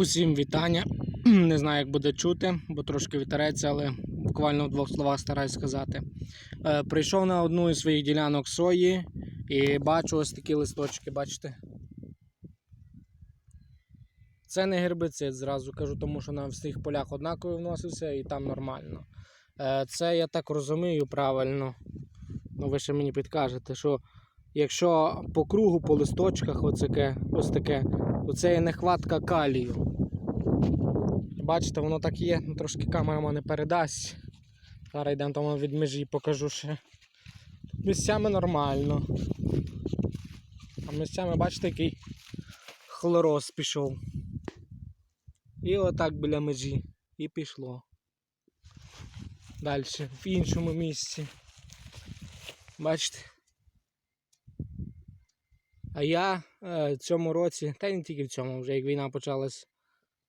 Усім вітання. Не знаю, як буде чути, бо трошки вітереться, але буквально в двох словах стараюсь сказати. Е, прийшов на одну із своїх ділянок сої і бачу ось такі листочки, бачите? Це не гербицид, зразу кажу, тому що на всіх полях однаково вносився і там нормально. Е, це я так розумію правильно. Ну, ви ще мені підкажете, що якщо по кругу, по листочках, ось таке, ось таке, то є нехватка калію. Бачите, воно так є, ну, трошки камера не передасть. Зараз йдемо там від межі покажу ще. Місцями нормально. А місцями, бачите, який хлороз пішов. І отак біля межі. І пішло. Далі, в іншому місці. Бачите? А я е, цьому році, та й не тільки в цьому, вже як війна почалась,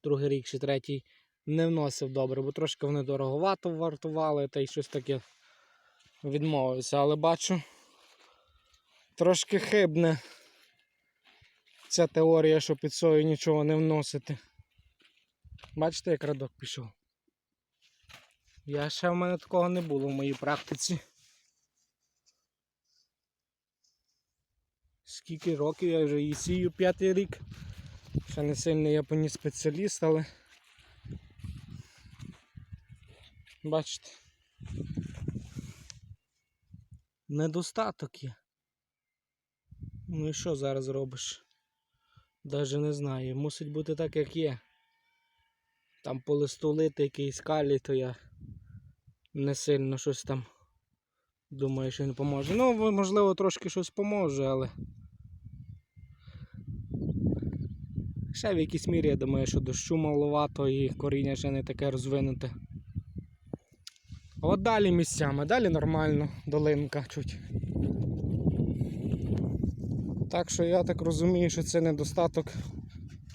другий рік чи третій, не вносив добре, бо трошки вони дороговато вартували та й щось таке відмовився. Але бачу, трошки хибне ця теорія, що під сою нічого не вносити. Бачите, як радок пішов? Я ще в мене такого не було в моїй практиці. Скільки років я вже її сію п'ятий рік. Ще не сильний я по ній спеціаліст, але бачите. Недостаток є. Ну і що зараз робиш? Даже не знаю. Мусить бути так, як є. Там по листу лити якийсь калій, то я не сильно щось там думаю, що він поможе. Ну, можливо, трошки щось поможе, але. Ще в якійсь мірі, я думаю, що дощу маловато і коріння ще не таке розвинуте. От далі місцями, далі нормально, долинка чуть. Так що я так розумію, що це недостаток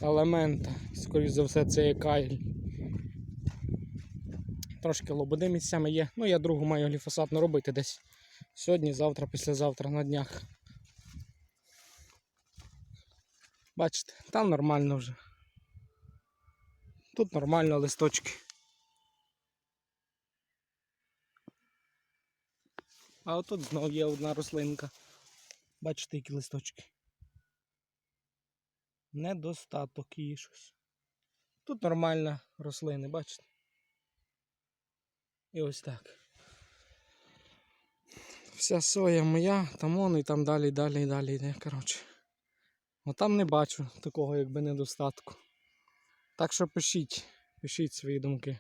елемента. Скоріше за все, це є кайль. Трошки лободи місцями є. Ну, я другу маю гліфосатну робити десь сьогодні, завтра, післязавтра на днях. Бачите, там нормально вже. Тут нормально листочки. А отут знову є одна рослинка. Бачите, які листочки. Недостаток її щось. Тут нормальна рослини, бачите? І ось так. Вся соя моя, там он і там далі, далі, далі йде, коротше. Ну там не бачу такого якби недостатку. Так що пишіть, пишіть свої думки.